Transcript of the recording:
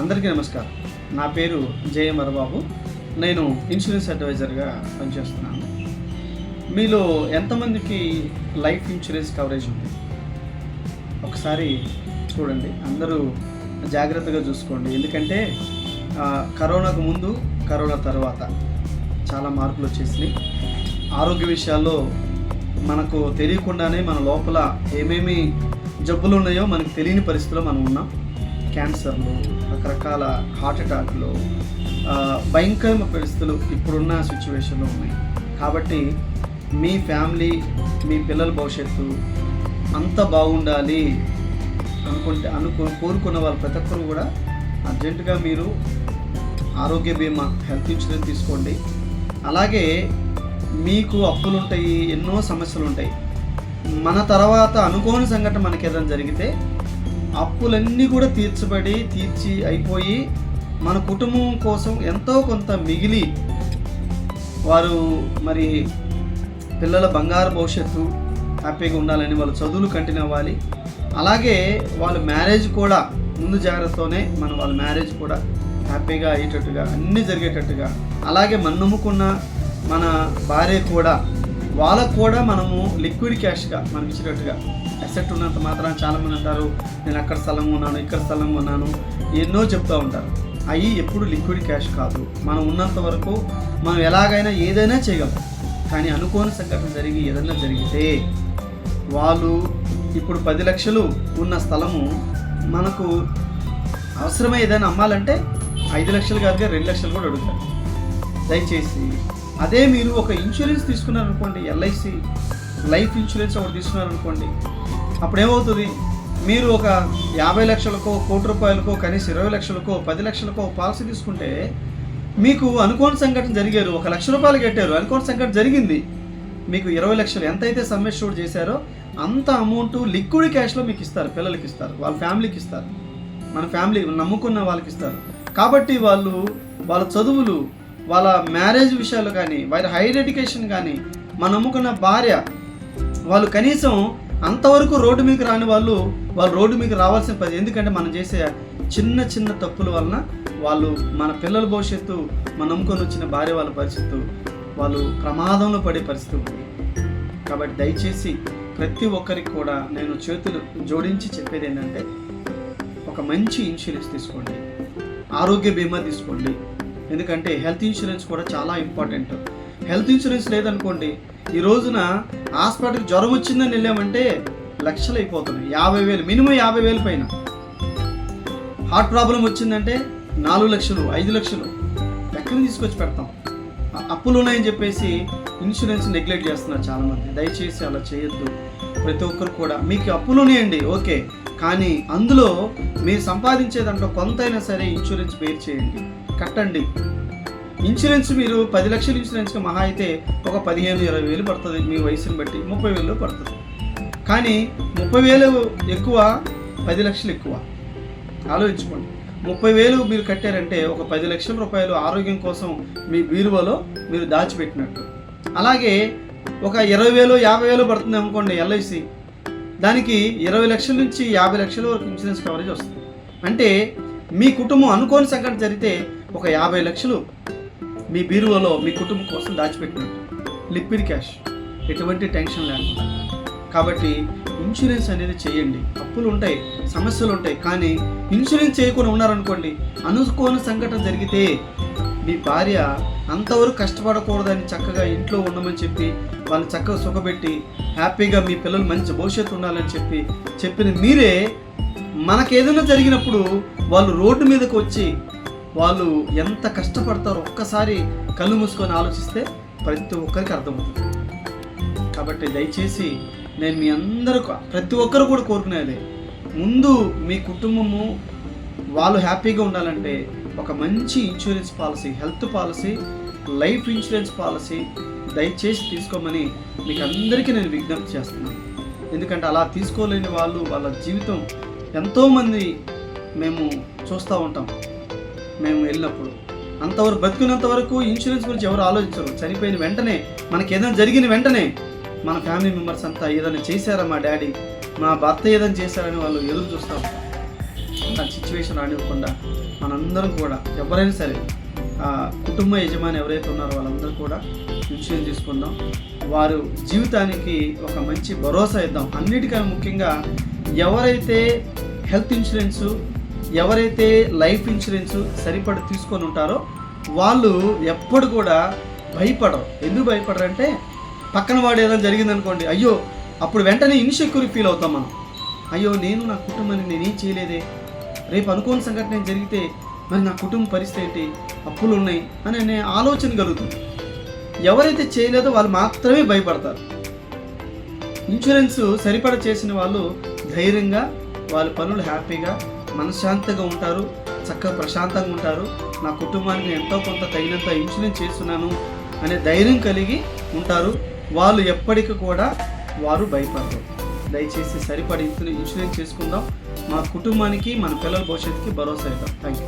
అందరికీ నమస్కారం. నా పేరు జేఎం వరబాబు నేను ఇన్సూరెన్స్ అడ్వైజర్గా పనిచేస్తున్నాను. మీలో ఎంతమందికి లైఫ్ ఇన్సూరెన్స్ కవరేజ్ ఉంది? ఒకసారి చూడండి. అందరూ జాగ్రత్తగా చూసుకోండి. ఎందుకంటే కరోనాకు ముందు కరోనా తర్వాత చాలా మార్పులు వచ్చేసినాయి. ఆరోగ్య విషయాల్లో మనకు తెలియకుండానే మన లోపల ఏమేమి జబ్బులు ఉన్నాయో మనకు తెలియని పరిస్థితిలో మనం ఉన్నాం. క్యాన్సర్లు రకరకాల హార్ట్ అటాక్లు భయంకరమైన పరిస్థితులు ఇప్పుడున్న సిచ్యువేషన్లో ఉన్నాయి. కాబట్టి మీ ఫ్యామిలీ మీ పిల్లల భవిష్యత్తు అంత బాగుండాలి అనుకుంటే అనుకో కోరుకున్న వాళ్ళు ప్రతి ఒక్కరు కూడా అర్జెంటుగా మీరు ఆరోగ్య బీమా హెల్త్ ఇన్సూరెన్స్ తీసుకోండి. అలాగే మీకు అప్పులు ఉంటాయి ఎన్నో సమస్యలు ఉంటాయి. మన తర్వాత అనుకోని సంఘటన మనకి ఏదైనా జరిగితే అప్పులన్నీ కూడా తీర్చబడి తీర్చి అయిపోయి మన కుటుంబం కోసం ఎంతో కొంత మిగిలి వారు మరి పిల్లల బంగారు భవిష్యత్తు హ్యాపీగా ఉండాలని వాళ్ళ చదువులు కంటిన్యూ అవ్వాలి. అలాగే వాళ్ళ మ్యారేజ్ కూడా ముందు జాగ్రత్తతోనే మన వాళ్ళ మ్యారేజ్ కూడా హ్యాపీగా అయ్యేటట్టుగా అన్నీ జరిగేటట్టుగా. అలాగే మన నమ్ముకున్న మన భార్య కూడా వాళ్ళకు కూడా మనము లిక్విడ్ క్యాష్గా మనం ఇచ్చేటట్టుగా అసెట్ ఉన్నంత మాత్రం చాలామంది అంటారు నేను అక్కడ స్థలం ఉన్నాను ఇక్కడ స్థలం ఉన్నాను ఎన్నో చెప్తూ ఉంటారు. అవి ఎప్పుడు లిక్విడ్ క్యాష్ కాదు. మనం ఉన్నంత వరకు మనం ఎలాగైనా ఏదైనా చేయగలం. కానీ అనుకోని సంఘటన జరిగి ఏదైనా జరిగితే వాళ్ళు ఇప్పుడు పది లక్షలు ఉన్న స్థలము మనకు అవసరమే ఏదైనా అమ్మాలంటే ఐదు లక్షలు కాదుగా రెండు లక్షలు కూడా అడుగుతారు. దయచేసి అదే మీరు ఒక ఇన్సూరెన్స్ తీసుకున్నారనుకోండి ఎల్ఐసి లైఫ్ ఇన్సూరెన్స్ ఒకటి తీసుకున్నారనుకోండి అప్పుడు ఏమవుతుంది మీరు ఒక యాభై లక్షలకో కోటి రూపాయలకో కనీసం ఇరవై లక్షలకో పది లక్షలకో పాలసీ తీసుకుంటే మీకు అనుకోని సంఘటన జరిగారు. ఒక లక్ష రూపాయలు కట్టారు. అనుకోని సంఘటన జరిగింది. మీకు ఇరవై లక్షలు ఎంతైతే సమ్మెష్యూర్ చేశారో అంత అమౌంట్ లిక్విడ్ క్యాష్లో మీకు ఇస్తారు. పిల్లలకి ఇస్తారు. వాళ్ళ ఫ్యామిలీకి ఇస్తారు. మన ఫ్యామిలీ నమ్ముకున్న వాళ్ళకి ఇస్తారు. కాబట్టి వాళ్ళు వాళ్ళ చదువులు వాళ్ళ మ్యారేజ్ విషయాలు కానీ వారి హైయర్ ఎడ్యుకేషన్ కానీ మనం నమ్ముకున్న భార్య వాళ్ళు కనీసం అంతవరకు రోడ్డు మీకు రాని వాళ్ళు వాళ్ళు రోడ్డు మీకు రావాల్సిన పది ఎందుకంటే మనం చేసే చిన్న చిన్న తప్పుల వలన వాళ్ళు మన పిల్లల భవిష్యత్తు మనం నమ్ముకొని వచ్చిన భార్య వాళ్ళ పరిస్థితి వాళ్ళు ప్రమాదంలో పడే పరిస్థితి ఉంది. కాబట్టి దయచేసి ప్రతి ఒక్కరికి కూడా నేను చేతులు జోడించి చెప్పేది ఏంటంటే ఒక మంచి ఇన్సూరెన్స్ తీసుకోండి. ఆరోగ్య బీమా తీసుకోండి. ఎందుకంటే హెల్త్ ఇన్సూరెన్స్ కూడా చాలా ఇంపార్టెంట్. హెల్త్ ఇన్సూరెన్స్ లేదనుకోండి ఈ రోజున హాస్పిటల్కి జ్వరం వచ్చిందని వెళ్ళామంటే లక్షలు అయిపోతున్నాయి. యాభై వేలు మినిమం యాభై వేలు పైన. హార్ట్ ప్రాబ్లం వచ్చిందంటే నాలుగు లక్షలు ఐదు లక్షలు. ఎక్కడ తీసుకొచ్చి పెడతాం? అప్పులు ఉన్నాయని చెప్పేసి ఇన్సూరెన్స్ నెగ్లెక్ట్ చేస్తున్నారు చాలామంది. దయచేసి అలా చేయొద్దు. ప్రతి ఒక్కరు కూడా మీకు అప్పులు ఉన్నాయండి ఓకే. కానీ అందులో మీరు సంపాదించేదంటే కొంత కొంతైనా సరే ఇన్సూరెన్స్ పేరు చేయండి. కట్టండి. ఇన్సూరెన్స్ మీరు పది లక్షల ఇన్సూరెన్స్కి మహా అయితే ఒక పదిహేను ఇరవై వేలు పడుతుంది మీ వయసుని బట్టి. ముప్పై వేలు పడుతుంది. కానీ ముప్పై వేలు ఎక్కువ పది లక్షలు ఎక్కువ. ఆలోచించుకోండి. ముప్పై వేలు మీరు కట్టారంటే ఒక పది లక్షల రూపాయలు ఆరోగ్యం కోసం మీ బీరువాలో మీరు దాచిపెట్టినట్టు. అలాగే ఒక ఇరవై వేలు యాభై వేలు పడుతుంది అనుకోండి ఎల్ఐసి దానికి ఇరవై లక్షల నుంచి యాభై లక్షల వరకు ఇన్సూరెన్స్ కవరేజ్ వస్తుంది. అంటే మీ కుటుంబం అనుకోని సంఘటన జరిగితే ఒక యాభై లక్షలు మీ బీరువాలో మీ కుటుంబం కోసం దాచిపెట్టినట్టు. Liquid cash. ఎటువంటి టెన్షన్ లేకుండా. కాబట్టి ఇన్సూరెన్స్ అనేది చేయండి. అప్పులు ఉంటాయి సమస్యలు ఉంటాయి. కానీ ఇన్సూరెన్స్ చేయకుండా ఉన్నారనుకోండి అనుకోని సంఘటన జరిగితే మీ భార్య అంతవరకు కష్టపడకూడదని చక్కగా ఇంట్లో ఉండమని చెప్పి వాళ్ళని చక్కగా సుఖపెట్టి హ్యాపీగా మీ పిల్లలు మంచి భవిష్యత్తు ఉండాలని చెప్పి చెప్పిన మీరే మనకేదైనా జరిగినప్పుడు వాళ్ళు రోడ్డు మీదకి వచ్చి వాళ్ళు ఎంత కష్టపడతారో ఒక్కసారి కళ్ళు మూసుకొని ఆలోచిస్తే ప్రతి ఒక్కరికి అర్థమవుతుంది. కాబట్టి దయచేసి నేను మీ అందరూ ప్రతి ఒక్కరు కూడా కోరుకునేది ముందు మీ కుటుంబము వాళ్ళు హ్యాపీగా ఉండాలంటే ఒక మంచి insurance policy health policy life insurance policy దయచేసి తీసుకోమని మీకు అందరికీ నేను విజ్ఞప్తి చేస్తున్నాను. ఎందుకంటే అలా తీసుకోలేని వాళ్ళు వాళ్ళ జీవితం ఎంతోమంది మేము చూస్తూ ఉంటాం. మేము వెళ్ళినప్పుడు. అంతవరకు బతికినంత వరకు ఇన్సూరెన్స్ గురించి ఎవరు ఆలోచించరు. చనిపోయిన వెంటనే మనకి ఏదైనా జరిగిన వెంటనే మన ఫ్యామిలీ మెంబర్స్ అంతా ఏదైనా చేశారా మా డాడీ? మా భర్త ఏదైనా చేశారని వాళ్ళు ఎదురు చూస్తాం. ఉంటారు ఆ సిచ్యువేషన్ రానివ్వకుండా మనందరం కూడా ఎవరైనా సరే ఆ కుటుంబ యజమాని ఎవరైతే ఉన్నారో వాళ్ళందరూ కూడా ఇన్సూరెన్స్ తీసుకుందాం. వారు జీవితానికి ఒక మంచి భరోసా ఇద్దాం. అన్నిటికన్నా ముఖ్యంగా ఎవరైతే హెల్త్ ఇన్సూరెన్సు ఎవరైతే లైఫ్ ఇన్సూరెన్స్ సరిపడి తీసుకొని ఉంటారో వాళ్ళు ఎప్పుడు కూడా భయపడరు. ఎందుకు భయపడరు పక్కన వాడు ఏదైనా జరిగిందనుకోండి అయ్యో అప్పుడు వెంటనే ఇన్సెక్యూరి ఫీల్ అవుతాం మనం. అయ్యో నేను నా కుటుంబానికి నేనేం చేయలేదే? రేపు అనుకోని సంఘటన జరిగితే మరి నా కుటుంబ పరిస్థితి ఏంటి? అప్పులు ఉన్నాయి అని అనే ఆలోచన కలుగుతుంది. ఎవరైతే చేయలేదో వాళ్ళు మాత్రమే భయపడతారు. ఇన్సూరెన్స్ సరిపడ చేసిన వాళ్ళు ధైర్యంగా వాళ్ళ పనులు హ్యాపీగా మనశ్శాంతిగా ఉంటారు చక్కగా ప్రశాంతంగా ఉంటారు. నా కుటుంబానికి ఎంతో కొంత తగినంత ఇన్సూరెన్స్ చేస్తున్నాను అనే ధైర్యం కలిగి ఉంటారు. వాళ్ళు ఎప్పటికీ కూడా వారు భయపడరు. దయచేసి సరిపడి ఇన్సూరెన్స్ చేసుకుందాం. మా కుటుంబానికి మన పిల్లల భవిష్యత్తుకి భరోసా ఇద్దాం. Thank you